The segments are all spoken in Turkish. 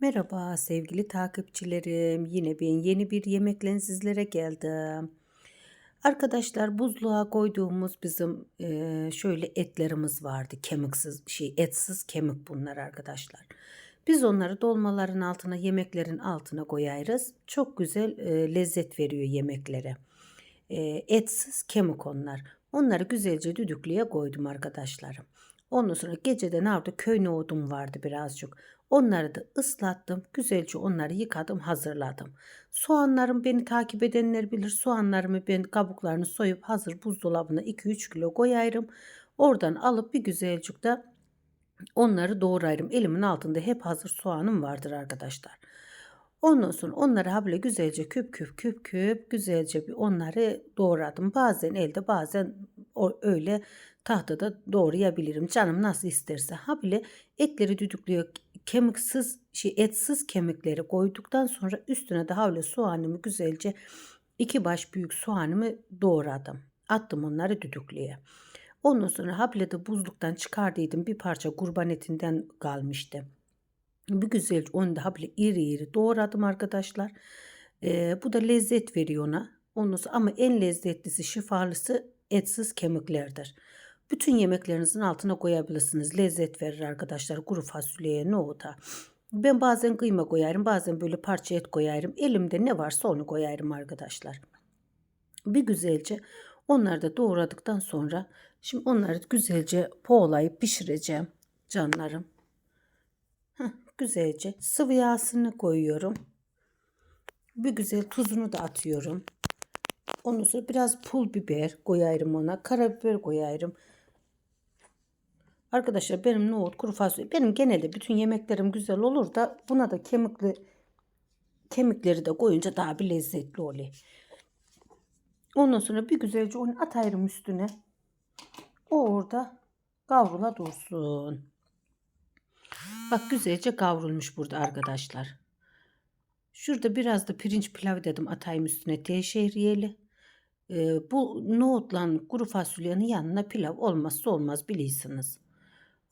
Merhaba sevgili takipçilerim. Yine ben yeni bir yemekle sizlere geldim. Arkadaşlar buzluğa koyduğumuz bizim eee, şöyle etlerimiz vardı. Kemiksiz şey etsiz kemik bunlar arkadaşlar. Biz onları dolmaların altına yemeklerin altına koyarız. Çok güzel eee, lezzet veriyor yemeklere. Eee, etsiz kemik onlar. Onları güzelce düdüklüye koydum arkadaşlarım. Ondan sonra geceden orada köy nohudum vardı birazcık. Onları da ıslattım. Güzelce onları yıkadım, hazırladım. Soğanlarım beni takip edenler bilir. Soğanlarımı ben kabuklarını soyup hazır buzdolabına 2-3 kilo koyarım. Oradan alıp bir güzelcik de onları doğrarım. Elimin altında hep hazır soğanım vardır arkadaşlar. Ondan sonra onları ha böyle güzelce küp küp küp küp güzelce bir onları doğradım. Bazen elde bazen öyle tahtada doğrayabilirim. Canım nasıl isterse. Ha bile etleri düdüklüyor. Kemiksiz şey etsiz kemikleri koyduktan sonra üstüne de havle soğanımı güzelce iki baş büyük soğanımı doğradım. Attım onları düdüklüye. Ondan sonra hable de buzluktan çıkardıydım. Bir parça kurban etinden kalmıştı. Bir güzel onu da hable iri iri doğradım arkadaşlar. Ee, bu da lezzet veriyor ona. Ondan sonra, ama en lezzetlisi şifalısı etsiz kemiklerdir. Bütün yemeklerinizin altına koyabilirsiniz. Lezzet verir arkadaşlar. Kuru fasulyeye, nohuta. Ben bazen kıyma koyarım, bazen böyle parça et koyarım. Elimde ne varsa onu koyarım arkadaşlar. Bir güzelce onları da doğradıktan sonra şimdi onları güzelce poğlayıp pişireceğim canlarım. Heh, güzelce sıvı yağsını koyuyorum. Bir güzel tuzunu da atıyorum. Ondan sonra biraz pul biber koyarım ona. Karabiber koyarım. Arkadaşlar benim nohut, kuru fasulye, benim genelde bütün yemeklerim güzel olur da buna da kemikli kemikleri de koyunca daha bir lezzetli oluyor. Ondan sonra bir güzelce onu atayım üstüne. O orada kavrula dursun. Bak güzelce kavrulmuş burada arkadaşlar. Şurada biraz da pirinç pilavı dedim atayım üstüne T şehriyeli. Ee, bu nohutla kuru fasulyenin yanına pilav olmazsa olmaz bilirsiniz.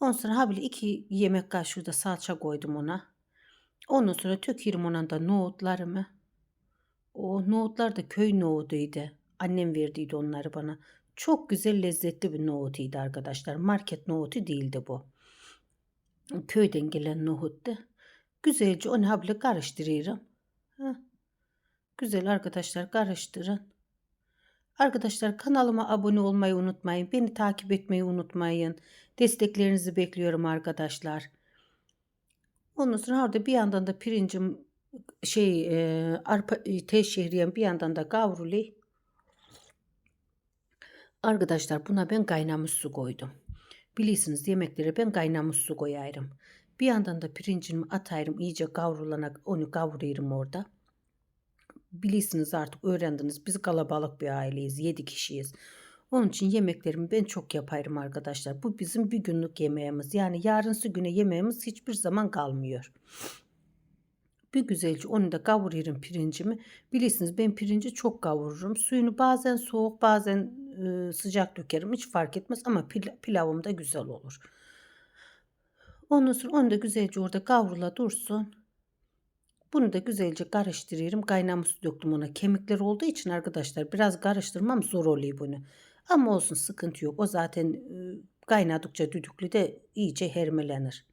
Ondan sonra ha iki yemek kaşığı da salça koydum ona. Ondan sonra töküyorum ona da nohutlarımı. O nohutlar da köy nohuduydu. Annem verdiydi onları bana. Çok güzel lezzetli bir nohutuydu arkadaşlar. Market nohutu değildi bu. Köyden gelen nohuttu. Güzelce onu ha bile karıştırıyorum. Güzel arkadaşlar karıştırın. Arkadaşlar kanalıma abone olmayı unutmayın. Beni takip etmeyi unutmayın. Desteklerinizi bekliyorum arkadaşlar. Ondan sonra orada bir yandan da pirincim şey e, arpa e, teşehriyem bir yandan da kavruluyor. Arkadaşlar buna ben kaynamış su koydum. Bilirsiniz yemeklere ben kaynamış su koyarım. Bir yandan da pirincimi atayım iyice kavrulana onu kavuruyorum orada. Bilirsiniz artık öğrendiniz biz kalabalık bir aileyiz 7 kişiyiz. Onun için yemeklerimi ben çok yaparım arkadaşlar. Bu bizim bir günlük yemeğimiz. Yani yarınsı güne yemeğimiz hiçbir zaman kalmıyor. Bir güzelce onu da kavuruyorum pirincimi. Bilirsiniz ben pirinci çok kavururum. Suyunu bazen soğuk bazen e, sıcak dökerim. Hiç fark etmez ama pil, pilavım da güzel olur. Ondan sonra onu da güzelce orada kavrula dursun. Bunu da güzelce karıştırıyorum. Kaynamış su döktüm ona. Kemikler olduğu için arkadaşlar biraz karıştırmam zor oluyor bunu. Ama olsun sıkıntı yok. O zaten kaynadıkça düdüklü de iyice hermelenir.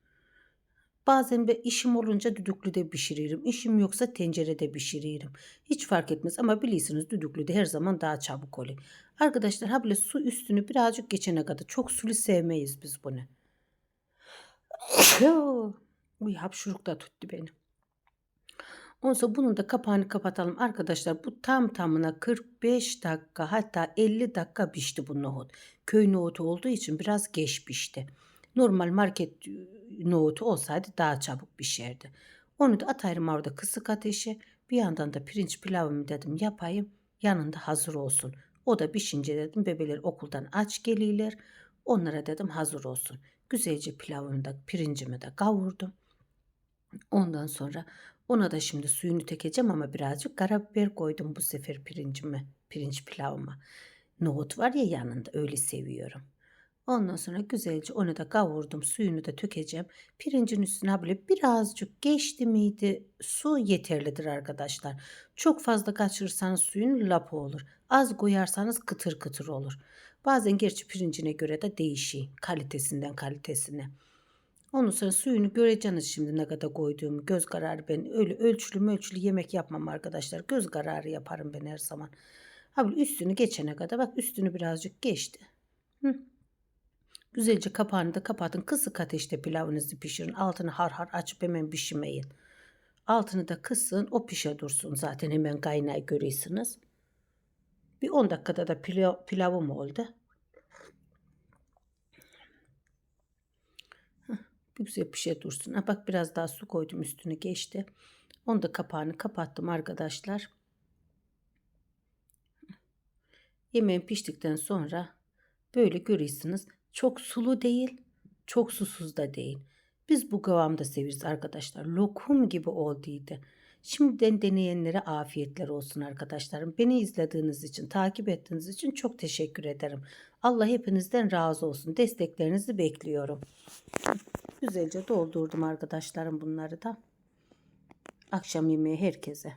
Bazen de işim olunca düdüklüde pişiririm. İşim yoksa tencerede pişiririm. Hiç fark etmez ama bilirsiniz düdüklüde her zaman daha çabuk oluyor. Arkadaşlar ha bile su üstünü birazcık geçene kadar çok sulu sevmeyiz biz bunu. Uy hapşuruk da tuttu beni. Sonra bunun da kapağını kapatalım. Arkadaşlar bu tam tamına 45 dakika hatta 50 dakika pişti bu nohut. Köy nohutu olduğu için biraz geç pişti. Normal market e, nohutu olsaydı daha çabuk pişerdi. Onu da atayım orada kısık ateşe. Bir yandan da pirinç pilavımı dedim yapayım. Yanında hazır olsun. O da pişince dedim bebeler okuldan aç geliyorlar. Onlara dedim hazır olsun. Güzelce pilavımı da pirincimi de kavurdum. Ondan sonra ona da şimdi suyunu tekeceğim ama birazcık karabiber koydum bu sefer pirincime, pirinç pilavıma. Nohut var ya yanında öyle seviyorum. Ondan sonra güzelce onu da kavurdum. Suyunu da tökeceğim. Pirincin üstüne böyle birazcık geçti miydi su yeterlidir arkadaşlar. Çok fazla kaçırırsanız suyun lapa olur. Az koyarsanız kıtır kıtır olur. Bazen gerçi pirincine göre de değişiyor. Kalitesinden kalitesine. Ondan sonra suyunu göreceksiniz şimdi ne kadar koyduğumu. Göz kararı ben öyle ölçülü ölçülü yemek yapmam arkadaşlar. Göz kararı yaparım ben her zaman. Böyle üstünü geçene kadar bak üstünü birazcık geçti. Hı. Güzelce kapağını da kapatın. Kısık ateşte pilavınızı pişirin. Altını har har açıp hemen pişirmeyin. Altını da kısın. O pişe dursun. Zaten hemen kaynağı görüyorsunuz. Bir 10 dakikada da pilav, pilavım oldu. Heh, Bir güzel pişe dursun. Ha, bak biraz daha su koydum üstüne geçti. Onu da kapağını kapattım arkadaşlar. Yemeğin piştikten sonra böyle görüyorsunuz. Çok sulu değil, çok susuz da değil. Biz bu kıvamda severiz arkadaşlar. Lokum gibi olduydı. Şimdiden deneyenlere afiyetler olsun arkadaşlarım. Beni izlediğiniz için, takip ettiğiniz için çok teşekkür ederim. Allah hepinizden razı olsun. Desteklerinizi bekliyorum. Güzelce doldurdum arkadaşlarım bunları da. Akşam yemeği herkese.